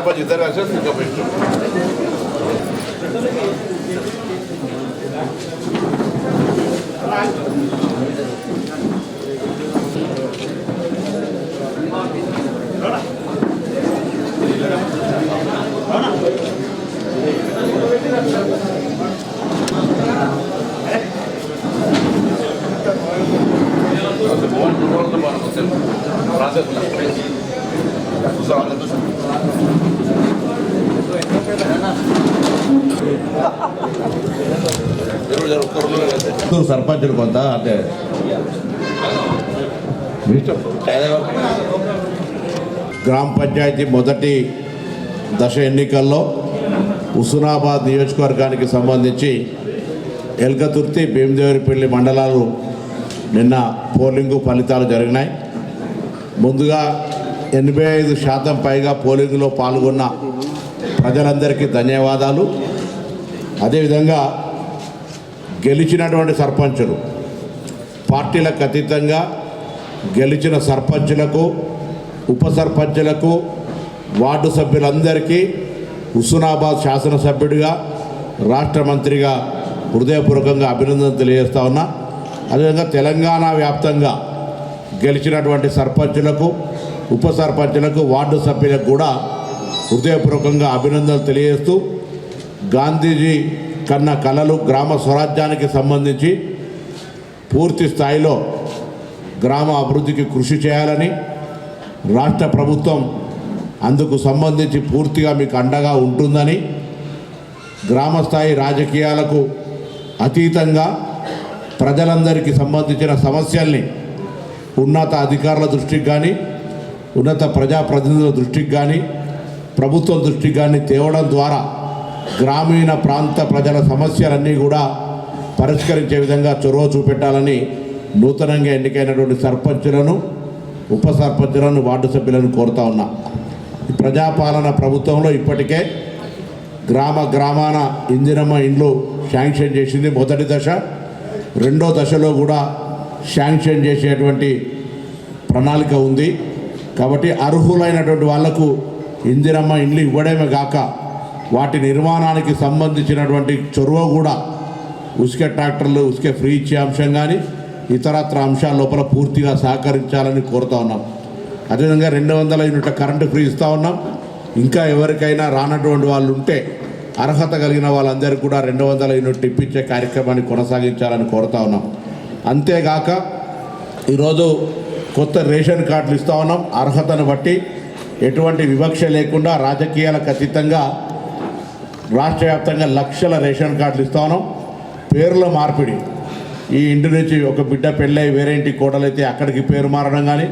సర్పంచ్ సర్పంచ్ ఇద్దరు కలిసి ఇంకా బెస్ట్ సర్పంచులు కొంత అంటే. గ్రామ పంచాయతీ మొదటి దశ ఎన్నికల్లో హుస్నాబాద్ నియోజకవర్గానికి సంబంధించి ఎల్కతుర్తి భీమదేవరిపల్లి మండలాలు నిన్న పోలింగు ఫలితాలు జరిగినాయి. ముందుగా ఎనభై ఐదు శాతం పైగా పోలింగ్లో పాల్గొన్న ప్రజలందరికీ ధన్యవాదాలు. అదేవిధంగా గెలిచినటువంటి సర్పంచులు. పార్టీలకు అతీతంగా గెలిచిన సర్పంచులకు ఉప సర్పంచులకు వార్డు సభ్యులందరికీ హుస్నాబాద్ శాసనసభ్యుడిగా రాష్ట్ర మంత్రిగా హృదయపూర్వకంగా అభినందన తెలియజేస్తా ఉన్నా. అదేవిధంగా తెలంగాణ వ్యాప్తంగా గెలిచినటువంటి సర్పంచులకు ఉప సర్పంచులకు వార్డు సభ్యులకు కూడా హృదయపూర్వకంగా అభినందనలు తెలియజేస్తూ గాంధీజీ కన్న కళలు గ్రామ స్వరాజ్యానికి సంబంధించి పూర్తి స్థాయిలో గ్రామ అభివృద్ధికి కృషి చేయాలని రాష్ట్ర ప్రభుత్వం అందుకు సంబంధించి పూర్తిగా మీకు అండగా ఉంటుందని గ్రామ స్థాయి రాజకీయాలకు అతీతంగా ప్రజలందరికీ సంబంధించిన సమస్యల్ని ఉన్నత అధికారుల దృష్టికి కానీ ఉన్నత ప్రజాప్రతినిధుల దృష్టికి కానీ ప్రభుత్వం దృష్టికి కానీ తేవడం ద్వారా గ్రామీణ ప్రాంత ప్రజల సమస్యలన్నీ కూడా పరిష్కరించే విధంగా చొరవ చూపెట్టాలని నూతనంగా ఎన్నికైనటువంటి సర్పంచులను ఉప సర్పంచులను వార్డు సభ్యులను కోరుతా ఉన్నా. ప్రజాపాలన ప్రభుత్వంలో ఇప్పటికే గ్రామ గ్రామాన ఇందిరమ్మ ఇండ్లు శాంక్షన్ చేసింది మొదటి దశ. రెండో దశలో కూడా శాంక్షన్ చేసేటువంటి ప్రణాళిక ఉంది. కాబట్టి అర్హులైనటువంటి వాళ్ళకు ఇందిరమ్మ ఇండ్లు ఇవ్వడమే కాక వాటి నిర్మాణానికి సంబంధించినటువంటి చొరవ కూడా ఉసుక ట్రాక్టర్లు ఉసుక ఫ్రీ ఇచ్చే అంశం కానీ ఇతరత్ర అంశాల లోపల పూర్తిగా సహకరించాలని కోరుతా ఉన్నాం. అదేవిధంగా రెండు వందల యూనిట్ల కరెంటు ఫ్రీ ఇస్తూ ఉన్నాం. ఇంకా ఎవరికైనా రానటువంటి వాళ్ళు ఉంటే అర్హత కలిగిన వాళ్ళందరికీ కూడా రెండు వందల యూనిట్లు ఇప్పించే కార్యక్రమాన్ని కొనసాగించాలని కోరుతా ఉన్నాం. అంతేగాక ఈరోజు కొత్త రేషన్ కార్డులు ఇస్తా ఉన్నాం. అర్హతను బట్టి ఎటువంటి వివక్ష లేకుండా రాజకీయాలకు అతీతంగా రాష్ట్ర వ్యాప్తంగా లక్షల రేషన్ కార్డులు ఇస్తా ఉన్నాం. పేర్ల మార్పిడి. ఈ ఇంటి నుంచి ఒక బిడ్డ పెళ్ళై వేరే ఇంటి కోడలైతే అక్కడికి పేరు మారడం కానీ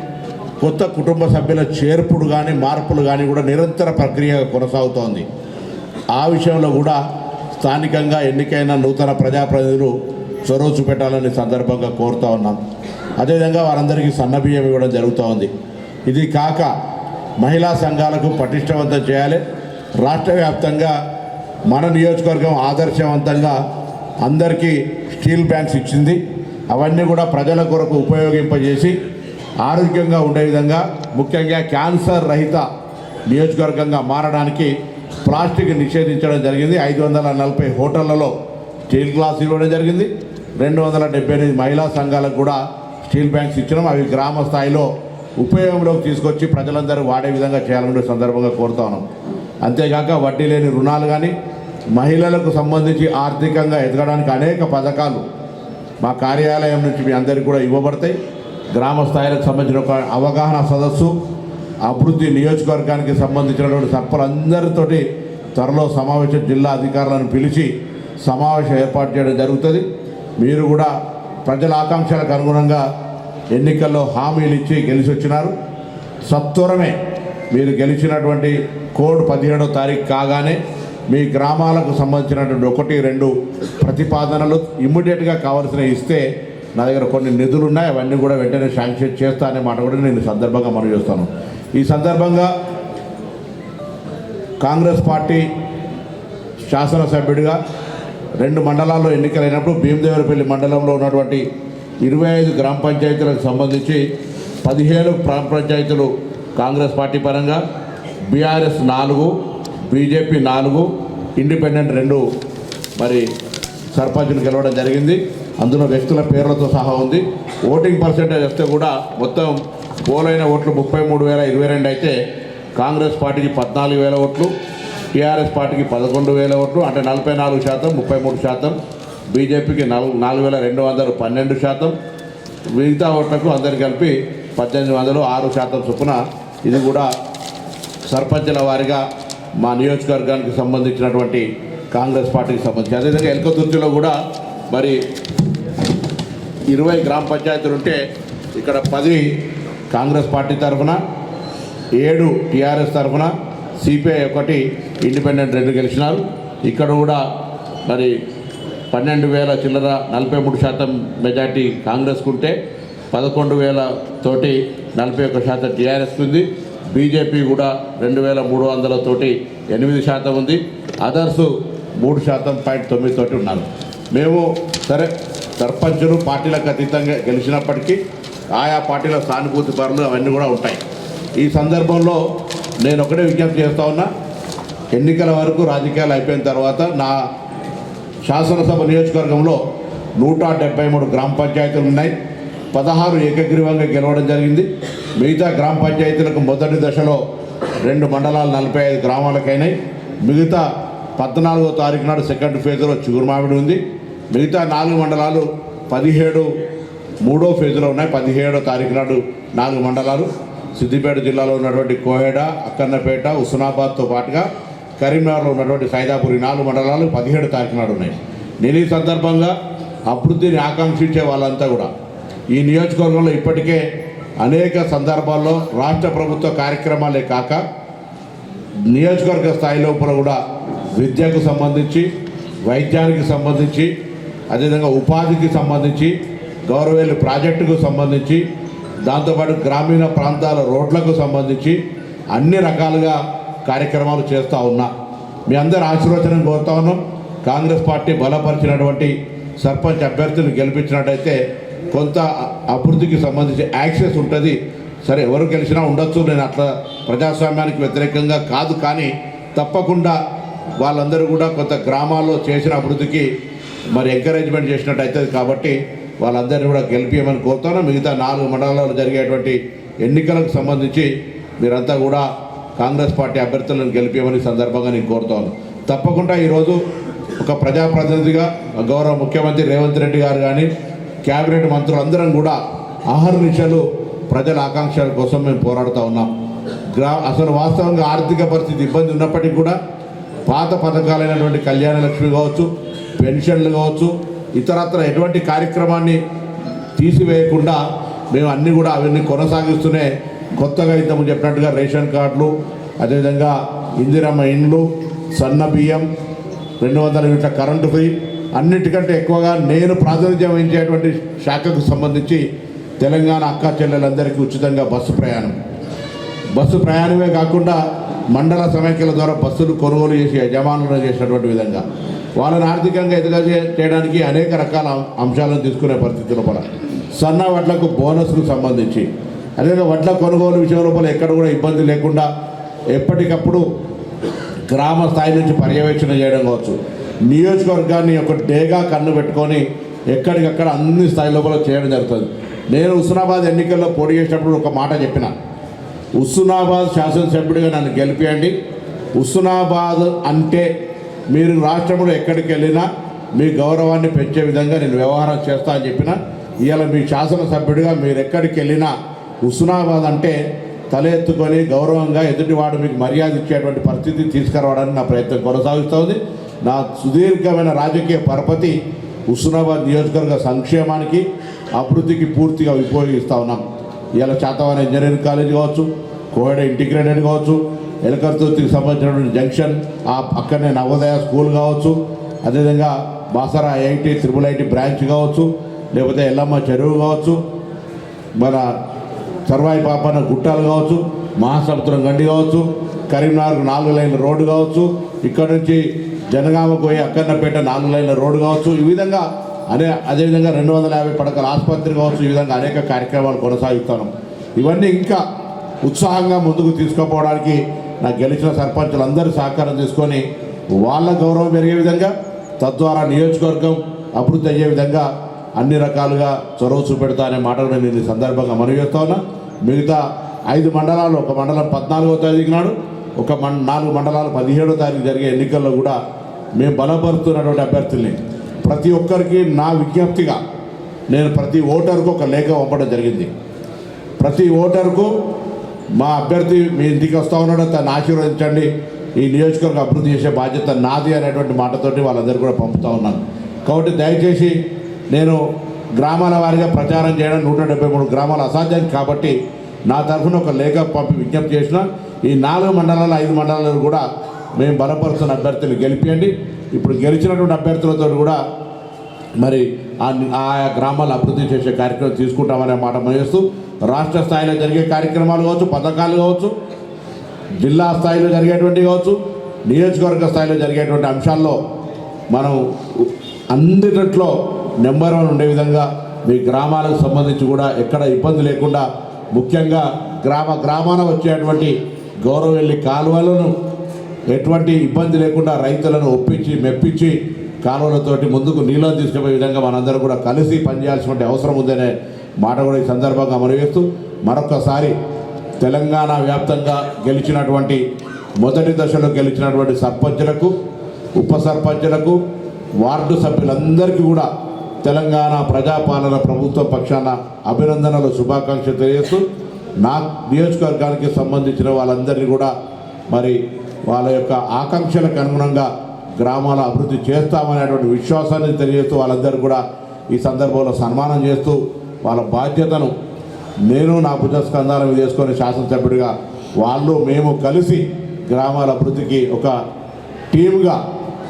కొత్త కుటుంబ సభ్యుల చేర్పుడు కానీ మార్పులు కానీ కూడా నిరంతర ప్రక్రియ కొనసాగుతోంది. ఆ విషయంలో కూడా స్థానికంగా ఎన్నికైన నూతన ప్రజాప్రతినిధులు చొరవ చూపెట్టాలని సందర్భంగా కోరుతా ఉన్నాం. అదేవిధంగా వారందరికీ సన్నబియ్యం ఇవ్వడం జరుగుతూ ఉంది ఇది కాక మహిళా సంఘాలకు పటిష్టవంతం చేయాలి. రాష్ట్ర వ్యాప్తంగా మన నియోజకవర్గం ఆదర్శవంతంగా అందరికీ స్టీల్ బ్యాంక్స్ ఇచ్చింది. అవన్నీ కూడా ప్రజల కొరకు ఉపయోగింపజేసి ఆరోగ్యంగా ఉండే విధంగా ముఖ్యంగా క్యాన్సర్ రహిత నియోజకవర్గంగా మారడానికి ప్లాస్టిక్ నిషేధించడం జరిగింది. ఐదు వందల నలభై హోటళ్ళలో స్టీల్ గ్లాస్ ఇవ్వడం జరిగింది. రెండు వందల డెబ్బై ఎనిమిది మహిళా సంఘాలకు కూడా స్టీల్ బ్యాంక్స్ ఇచ్చినాం. అవి గ్రామ స్థాయిలో ఉపయోగంలోకి తీసుకొచ్చి ప్రజలందరూ వాడే విధంగా చేయాలని సందర్భంగా కోరుతా ఉన్నాం. అంతేగాక వడ్డీ లేని రుణాలు కానీ మహిళలకు సంబంధించి ఆర్థికంగా ఎదగడానికి అనేక పథకాలు మా కార్యాలయం నుంచి మీ అందరికీ కూడా ఇవ్వబడతాయి. గ్రామ స్థాయిలకు సంబంధించిన ఒక అవగాహన సదస్సు అభివృద్ధి నియోజకవర్గానికి సంబంధించినటువంటి సర్పలందరితోటి త్వరలో సమావేశం జిల్లా అధికారులను పిలిచి సమావేశం ఏర్పాటు చేయడం జరుగుతుంది. మీరు కూడా ప్రజల ఆకాంక్షలకు అనుగుణంగా ఎన్నికల్లో హామీలు ఇచ్చి గెలిచి వచ్చినారు సత్వరమే మీరు గెలిచినటువంటి కోడ్ పదిహేడో తారీఖు కాగానే మీ గ్రామాలకు సంబంధించినటువంటి ఒకటి రెండు ప్రతిపాదనలు ఇమ్మీడియట్గా కావాల్సిన ఇస్తే నా దగ్గర కొన్ని నిధులు ఉన్నాయి. అవన్నీ కూడా వెంటనే శాంక్షన్ చేస్తా అనే మాట కూడా నేను సందర్భంగా మనం చేస్తాను. ఈ సందర్భంగా కాంగ్రెస్ పార్టీ శాసనసభ్యుడిగా రెండు మండలాల్లో ఎన్నికలైనప్పుడు భీమదేవరపల్లి మండలంలో ఉన్నటువంటి ఇరవై ఐదు గ్రామ పంచాయతీలకు సంబంధించి పదిహేను గ్రామ పంచాయతీలు కాంగ్రెస్ పార్టీ పరంగా బీఆర్ఎస్ నాలుగు బీజేపీ నాలుగు ఇండిపెండెంట్ రెండు. మరి సర్పంచులు గెలవడం జరిగింది. అందులో వ్యక్తుల పేర్లతో సహా ఉంది. ఓటింగ్ పర్సెంటేజ్ వస్తే కూడా మొత్తం పోలైన ఓట్లు ముప్పై మూడు వేల ఇరవై రెండు అయితే కాంగ్రెస్ పార్టీకి పద్నాలుగు వేల ఓట్లు టీఆర్ఎస్ పార్టీకి పదకొండు వేల ఓట్లు అంటే నలభై నాలుగు శాతం ముప్పై మూడు శాతం బీజేపీకి నాలుగు నాలుగు వేల రెండు వందలు పన్నెండు శాతం. మిగతా ఓట్లకు అందరు కలిపి పద్దెనిమిది వందలు ఆరు శాతం చొప్పున ఇది కూడా సర్పంచుల వారిగా మా నియోజకవర్గానికి సంబంధించినటువంటి కాంగ్రెస్ పార్టీకి సంబంధించి అదేవిధంగా ఎల్కతుర్తిలో కూడా మరి ఇరవై గ్రామ పంచాయతీలు ఉంటే ఇక్కడ పది కాంగ్రెస్ పార్టీ తరఫున ఏడు టీఆర్ఎస్ తరఫున సిపిఐ ఒకటి ఇండిపెండెంట్ రెండు గెలిచినారు. ఇక్కడ కూడా మరి పన్నెండు వేల చిల్లర నలభై మూడు శాతం మెజార్టీ కాంగ్రెస్కు ఉంటే పదకొండు వేల తోటి నలభై ఒక్క శాతం టీఆర్ఎస్కి ఉంది. బీజేపీ కూడా రెండు వేల మూడు వందల తోటి ఎనిమిది శాతం ఉంది. అదర్స్ మూడు శాతం పాయింట్ తొమ్మిది తోటి ఉన్నారు. మేము సరే సర్పంచులు పార్టీలకు అతీతంగా గెలిచినప్పటికీ ఆయా పార్టీల సానుభూతి పనులు అవన్నీ కూడా ఉంటాయి. ఈ సందర్భంలో నేను ఒకటే విజ్ఞప్తి చేస్తా ఉన్నా. ఎన్నికల వరకు రాజకీయాలు అయిపోయిన తర్వాత నా శాసనసభ నియోజకవర్గంలో నూట డెబ్బై మూడు గ్రామ పంచాయతీలు ఉన్నాయి. పదహారు ఏకగ్రీవంగా గెలవడం జరిగింది. మిగతా గ్రామ పంచాయతీలకు మొదటి దశలో రెండు మండలాలు నలభై ఐదు గ్రామాలకైనాయి. మిగతా పద్నాలుగో తారీఖు నాడు సెకండ్ ఫేజ్లో చిగురుమావిడి ఉంది. మిగతా నాలుగు మండలాలు పదిహేడు మూడో ఫేజ్లో ఉన్నాయి. పదిహేడో తారీఖు నాడు నాలుగు మండలాలు. సిద్దిపేట జిల్లాలో ఉన్నటువంటి కోహెడ అక్కన్నపేట హుస్నాబాద్తో పాటుగా కరీంనగర్లో ఉన్నటువంటి సైదాపూర్ ఈ నాలుగు మండలాలు పదిహేడు తారీఖు నాడు ఉన్నాయి. నేను ఈ సందర్భంగా అభివృద్ధిని ఆకాంక్షించే వాళ్ళంతా కూడా ఈ నియోజకవర్గంలో ఇప్పటికే అనేక సందర్భాల్లో రాష్ట్ర ప్రభుత్వ కార్యక్రమాలే కాక నియోజకవర్గ స్థాయి లోపల కూడా విద్యకు సంబంధించి వైద్యానికి సంబంధించి అదేవిధంగా ఉపాధికి సంబంధించి గౌరవేలు ప్రాజెక్టుకు సంబంధించి దాంతోపాటు గ్రామీణ ప్రాంతాల రోడ్లకు సంబంధించి అన్ని రకాలుగా కార్యక్రమాలు చేస్తూ ఉన్నా. మీ అందరి ఆశీర్వచనం కోరుతా ఉన్నాం. కాంగ్రెస్ పార్టీ బలపరిచినటువంటి సర్పంచ్ అభ్యర్థిని గెలిపించినట్టయితే కొంత అభివృద్ధికి సంబంధించి యాక్సెస్ ఉంటుంది. సరే ఎవరు గెలిచినా ఉండొచ్చు. నేను అట్లా ప్రజాస్వామ్యానికి వ్యతిరేకంగా కాదు. కానీ తప్పకుండా వాళ్ళందరూ కూడా కొంత గ్రామాల్లో చేసిన అభివృద్ధికి మరి ఎంకరేజ్మెంట్ చేసినట్టు అవుతుంది కాబట్టి వాళ్ళందరినీ కూడా గెలిపించమని కోరుతాను. మిగతా నాలుగు మండలాల్లో జరిగేటువంటి ఎన్నికలకు సంబంధించి మీరంతా కూడా కాంగ్రెస్ పార్టీ అభ్యర్థులను గెలిపించమని సందర్భంగా నేను కోరుతాను. తప్పకుండా ఈరోజు ఒక ప్రజాప్రతినిధిగా గౌరవ ముఖ్యమంత్రి రేవంత్ రెడ్డి గారు కానీ క్యాబినెట్ మంత్రులందరం కూడా ఆహార ప్రజల ఆకాంక్షల కోసం మేము పోరాడుతూ ఉన్నాం. గ్రా అసలు వాస్తవంగా ఆర్థిక పరిస్థితి ఇబ్బంది ఉన్నప్పటికీ కూడా పాత పథకాలైనటువంటి కళ్యాణ లక్ష్మి కావచ్చు పెన్షన్లు కావచ్చు ఇతరత్ర ఎటువంటి కార్యక్రమాన్ని తీసివేయకుండా మేము అన్నీ కూడా అవన్నీ కొనసాగిస్తూనే కొత్తగా ఇంతకు చెప్పినట్టుగా రేషన్ కార్డులు అదేవిధంగా ఇందిరమ్మ ఇండ్లు సన్న బియ్యం రెండు వందల యూనిట్ల కరెంటు ఫ్రీ అన్నిటికంటే ఎక్కువగా నేను ప్రాతినిధ్యం వహించేటువంటి శాఖకు సంబంధించి తెలంగాణ అక్క చెల్లెలందరికీ ఉచితంగా బస్సు ప్రయాణం. బస్సు ప్రయాణమే కాకుండా మండల సమైక్యల ద్వారా బస్సులు కొనుగోలు చేసి యజమానులను చేసినటువంటి విధంగా. వాళ్ళని ఆర్థికంగా ఎదుగా చేయడానికి అనేక రకాల అంశాలను తీసుకునే పరిస్థితి లోపల. సన్న వడ్లకు బోనస్కు సంబంధించి. అదేవిధంగా వడ్ల కొనుగోలు విషయం లోపల ఎక్కడ కూడా ఇబ్బంది లేకుండా ఎప్పటికప్పుడు గ్రామ స్థాయి నుంచి పర్యవేక్షణ చేయడం కావచ్చు. నియోజకవర్గాన్ని ఒక డేగా కన్ను పెట్టుకొని ఎక్కడికక్కడ అన్ని స్థాయి లోపల చేయడం జరుగుతుంది. నేను హుస్నాబాద్ ఎన్నికల్లో పోటీ చేసినప్పుడు ఒక మాట చెప్పిన. హుస్నాబాద్ శాసనసభ్యుడిగా నన్ను గెలిపియండి. హుస్నాబాద్ అంటే మీరు రాష్ట్రంలో ఎక్కడికి వెళ్ళినా మీ గౌరవాన్ని పెంచే విధంగా నేను వ్యవహారం చేస్తా అని చెప్పిన. ఇవాళ మీ శాసనసభ్యుడిగా మీరు ఎక్కడికి వెళ్ళినా హుస్నాబాద్ అంటే తలెత్తుకొని గౌరవంగా ఎదుటివాడు మీకు మర్యాద ఇచ్చేటువంటి పరిస్థితి తీసుకురావడానికి నా ప్రయత్నం కొనసాగుతుంది నా సుదీర్ఘమైన రాజకీయ పరపతి హుస్నాబాద్ నియోజకవర్గ సంక్షేమానికి అభివృద్ధికి పూర్తిగా ఉపయోగిస్తూ ఉన్నాం. ఇలా శాతవాన ఇంజనీరింగ్ కాలేజ్ కావచ్చు కోవిడ్ ఇంటిగ్రేటెడ్ కావచ్చు ఎలకర్తుర్తికి సంబంధించినటువంటి జంక్షన్ ఆ పక్కనే నవోదయ స్కూల్ కావచ్చు అదేవిధంగా Basara IIT triple IT branch కావచ్చు లేకపోతే ఎల్లమ్మ చెరువు కావచ్చు మన సర్వాయి పాపన్న గుట్టాలు కావచ్చు మహాసముద్రం గండి కావచ్చు కరీంనగర్ నాలుగు లైన్ల రోడ్డు కావచ్చు ఇక్కడ నుంచి జనగామ పోయి అక్కన్నపేట నాలుగు లైన్ల రోడ్డు కావచ్చు. ఈ విధంగా అదే అదేవిధంగా రెండు వందల యాభై పడకల ఆసుపత్రి కావచ్చు. ఈ విధంగా అనేక కార్యక్రమాలు కొనసాగిస్తాను. ఇవన్నీ ఇంకా ఉత్సాహంగా ముందుకు తీసుకుపోవడానికి నా గెలిచిన సర్పంచులందరూ సహకారం తీసుకొని వాళ్ళ గౌరవం పెరిగే విధంగా తద్వారా నియోజకవర్గం అభివృద్ధి అయ్యే విధంగా అన్ని రకాలుగా చొరవ చూపెడతా అనే మాటలు నేను ఈ సందర్భంగా మనవి చేస్తా ఉన్నా. మిగతా ఐదు మండలాలు ఒక మండలం పద్నాలుగో తారీఖు నాడు ఒక మ నాలుగు మండలాలు పదిహేడో తారీఖు జరిగే ఎన్నికల్లో కూడా మేము బలపరుతున్నటువంటి అభ్యర్థుల్ని ప్రతి ఒక్కరికి నా విజ్ఞప్తిగా నేను ప్రతి ఓటర్కు ఒక లేఖ పంపడం జరిగింది. ప్రతి ఓటర్కు మా అభ్యర్థి మీ ఇంటికి వస్తూ ఉన్నాడో తను ఆశీర్వదించండి. ఈ నియోజకవర్గం అభివృద్ధి చేసే బాధ్యత నాది అనేటువంటి మాటతోటి వాళ్ళందరూ కూడా పంపుతా ఉన్నాను కాబట్టి దయచేసి నేను గ్రామాల వారిగా ప్రచారం చేయడం నూట డెబ్బై మూడు గ్రామాలు అసాధ్యం కాబట్టి నా తరఫున ఒక లేఖ పంపి విజ్ఞప్తి చేసిన ఈ నాలుగు మండలాలు ఐదు మండలాలు కూడా మేము బలపరుస్తున్న అభ్యర్థులు గెలిపియండి. ఇప్పుడు గెలిచినటువంటి అభ్యర్థులతో కూడా మరి ఆ ఆయా గ్రామాలు అభివృద్ధి చేసే కార్యక్రమం తీసుకుంటామనే మాట చేస్తూ రాష్ట్ర స్థాయిలో జరిగే కార్యక్రమాలు కావచ్చు పథకాలు కావచ్చు జిల్లా స్థాయిలో జరిగేటువంటి కావచ్చు నియోజకవర్గ స్థాయిలో జరిగేటువంటి అంశాల్లో మనం అన్నిట్లో నెంబర్ వన్ ఉండే విధంగా మీ గ్రామాలకు సంబంధించి కూడా ఎక్కడ ఇబ్బంది లేకుండా ముఖ్యంగా గ్రామ గ్రామాన వచ్చేటువంటి గౌరవెల్లి కాలువలను ఎటువంటి ఇబ్బంది లేకుండా రైతులను ఒప్పించి మెప్పించి కాలువలతోటి ముందుకు నీళ్ళని తీసుకుపోయే విధంగా మనందరం కూడా కలిసి పనిచేయాల్సిన అవసరం ఉందనే మాట కూడా ఈ సందర్భంగా మనవేస్తూ మరొకసారి తెలంగాణ వ్యాప్తంగా గెలిచినటువంటి మొదటి దశలో గెలిచినటువంటి సర్పంచులకు ఉప సర్పంచులకు వార్డు సభ్యులందరికీ కూడా తెలంగాణ ప్రజాపాలన ప్రభుత్వ పక్షాన అభినందనలు శుభాకాంక్షలు తెలియజేస్తూ నా నియోజకవర్గానికి సంబంధించిన వాళ్ళందరినీ కూడా మరి వాళ్ళ యొక్క ఆకాంక్షలకు అనుగుణంగా గ్రామాల అభివృద్ధి చేస్తామనేటువంటి విశ్వాసాన్ని తెలియజేస్తూ వాళ్ళందరూ కూడా ఈ సందర్భంలో సన్మానం చేస్తూ వాళ్ళ బాధ్యతను నేను నా భుజస్కంధాల మీద వేసుకొని శాసనసభ్యుడిగా వాళ్ళు మేము కలిసి గ్రామాల అభివృద్ధికి ఒక టీమ్గా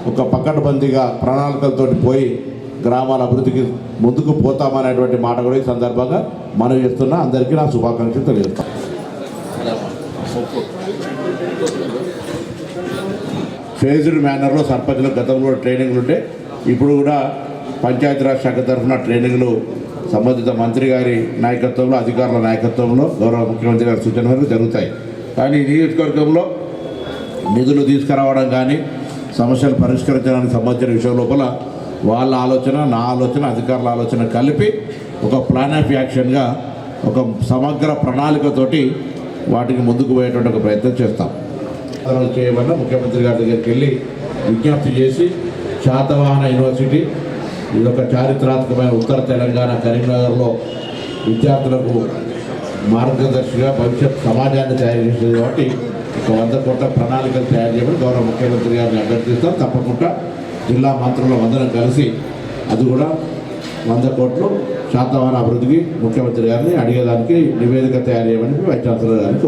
ఒక పక్కటబందీగా ప్రణాళికలతో పోయి గ్రామాల అభివృద్ధికి ముందుకు పోతామనేటువంటి మాట కూడా ఈ సందర్భంగా మనం చేస్తున్నా. అందరికీ నా శుభాకాంక్షలు తెలియజేస్తాను ఫేజ్డ్ మేనర్లో సర్పంచ్లకు గతంలో ట్రైనింగ్లు ఉంటే ఇప్పుడు కూడా పంచాయతీరాజ్ శాఖ తరఫున ట్రైనింగ్లు సంబంధిత మంత్రి గారి నాయకత్వంలో అధికారుల నాయకత్వంలో గౌరవ ముఖ్యమంత్రి గారి సూచన మేరకు జరుగుతాయి. కానీ నియోజకవర్గంలో నిధులు తీసుకురావడం కానీ సమస్యలు పరిష్కరించడానికి సంబంధించిన విషయం లోపల వాళ్ళ ఆలోచన నా ఆలోచన అధికారుల ఆలోచన కలిపి ఒక ప్లాన్ ఆఫ్ యాక్షన్గా ఒక సమగ్ర ప్రణాళికతోటి వాటికి ముందుకు పోయేటువంటి ఒక ప్రయత్నం చేస్తాం. సాధనలు చేయమన్న ముఖ్యమంత్రి గారి దగ్గరికి వెళ్ళి విజ్ఞప్తి చేసి శాతవాహన యూనివర్సిటీ ఇది ఒక చారిత్రాత్మకమైన ఉత్తర తెలంగాణ కరీంనగర్లో విద్యార్థులకు మార్గదర్శిగా భవిష్యత్ సమాజాన్ని తయారు చేసేది కాబట్టి ఒక వంద కోట్ల ప్రణాళికలు తయారు చేయమని గౌరవ ముఖ్యమంత్రి గారిని అభ్యర్థిస్తాం. తప్పకుండా జిల్లా మంత్రుల అందరం కలిసి అది కూడా వంద కోట్లు శాతవాహన అభివృద్ధికి ముఖ్యమంత్రి గారిని అడిగేదానికి నివేదిక తయారు చేయమని వైస్ ఛాన్సలర్ గారిని